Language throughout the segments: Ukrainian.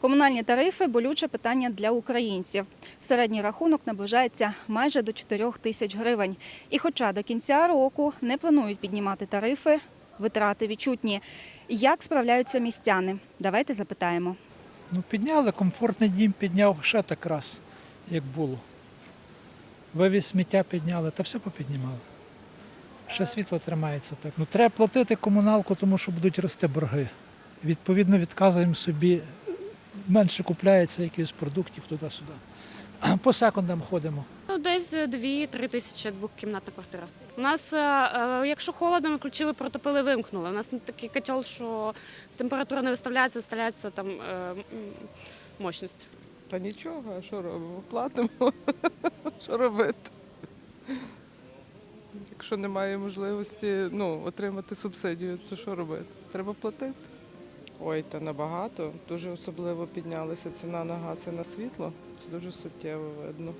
Комунальні тарифи болюче питання для українців. Середній рахунок наближається майже до 4 тисяч гривень. І хоча до кінця року не планують піднімати тарифи, витрати відчутні. Як справляються містяни? Давайте запитаємо. Ну, підняли, комфортний дім підняв ще так раз, як було. Вивіз сміття підняли, та все попіднімали. Ще світло тримається так. Ну, треба платити комуналку, тому що будуть рости борги. Відповідно, відказуємо собі, менше купляється якихось продуктів туди-сюди. По секундам ходимо. Ну, десь 2-3 тисячі двокімнатна квартира. У нас, е, е, якщо холодно, ми включили, протопили, вимкнули. У нас такий котел, що температура не виставляється, виставляється там е, мощність. Та нічого, а що робимо? Платимо. Що робити? Якщо немає можливості ну, отримати субсидію, то що робити? Треба платити. Ой, та набагато. Дуже особливо піднялася ціна на газ і на світло. Це дуже суттєво видно.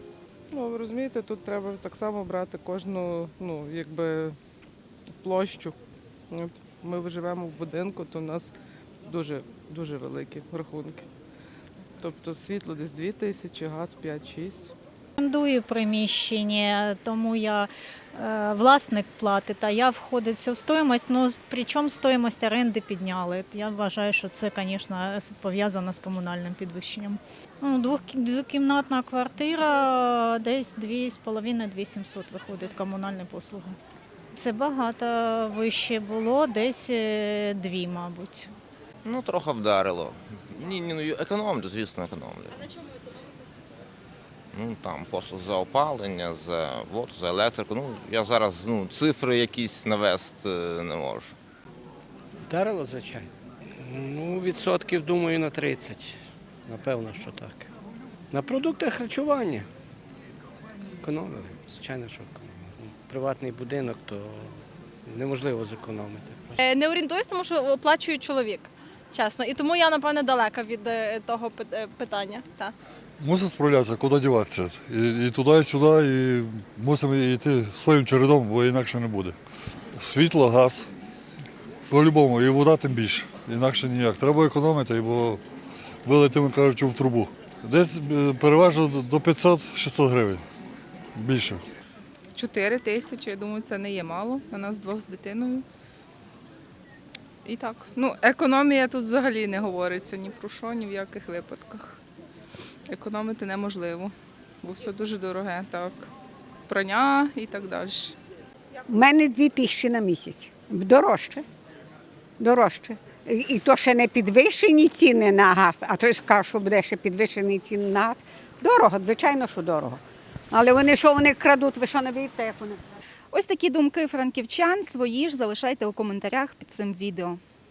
Ну, ви розумієте, тут треба так само брати кожну ну, якби, площу. Ми живемо в будинку, то у нас дуже, дуже великі рахунки. Тобто світло десь 2 тисячі, газ 5-6. Орендую приміщення, тому я власник платить, а я входить в стоїмость. Ну причому стоїмость оренди підняли. Я вважаю, що це, звісно, пов'язано з комунальним підвищенням. Ну, двох, двокімнатна квартира десь 2,5-2700 виходить комунальні послуги. Це багато вище було, десь е, дві, мабуть. Ну, трохи вдарило. Ні, ні, ну економлю, звісно, економлю. А на чому Ну там послуг за опалення, за воду, за електрику. Ну, я зараз ну, цифри якісь навести не можу. Вдарило, звичайно. Ну, відсотків, думаю, на 30. Напевно, що так. На продуктах харчування. Економили. Звичайно, що економили. Приватний будинок, то неможливо зекономити. Е, Не орієнтуюсь, тому що оплачує чоловік. Чесно. І тому я, напевне, далека від е, того пи- е, питання. Так. Мусимо справлятися, куди діватися. І, і туди, і сюди, і мусимо йти своїм чередом, бо інакше не буде. Світло, газ. По-любому, і вода тим більше. Інакше ніяк. Треба економити, бо вилетимо, кажучи, в трубу. Десь е, переважно до 500-600 гривень. Більше. 4 тисячі, я думаю, це не є мало. На нас двох з дитиною. І так. Ну, економія тут взагалі не говориться ні про що, ні в яких випадках. Економити неможливо, бо все дуже дороге, так. Прання і так далі. У мене дві тисячі на місяць. Дорожче. Дорожче. І то ще не підвищені ціни на газ, а то ж що буде ще підвищені ціни на газ. Дорого, звичайно, що дорого. Але вони що вони крадуть, ви що не бачите, як вони? Ось такі думки франківчан. Свої ж залишайте у коментарях під цим відео.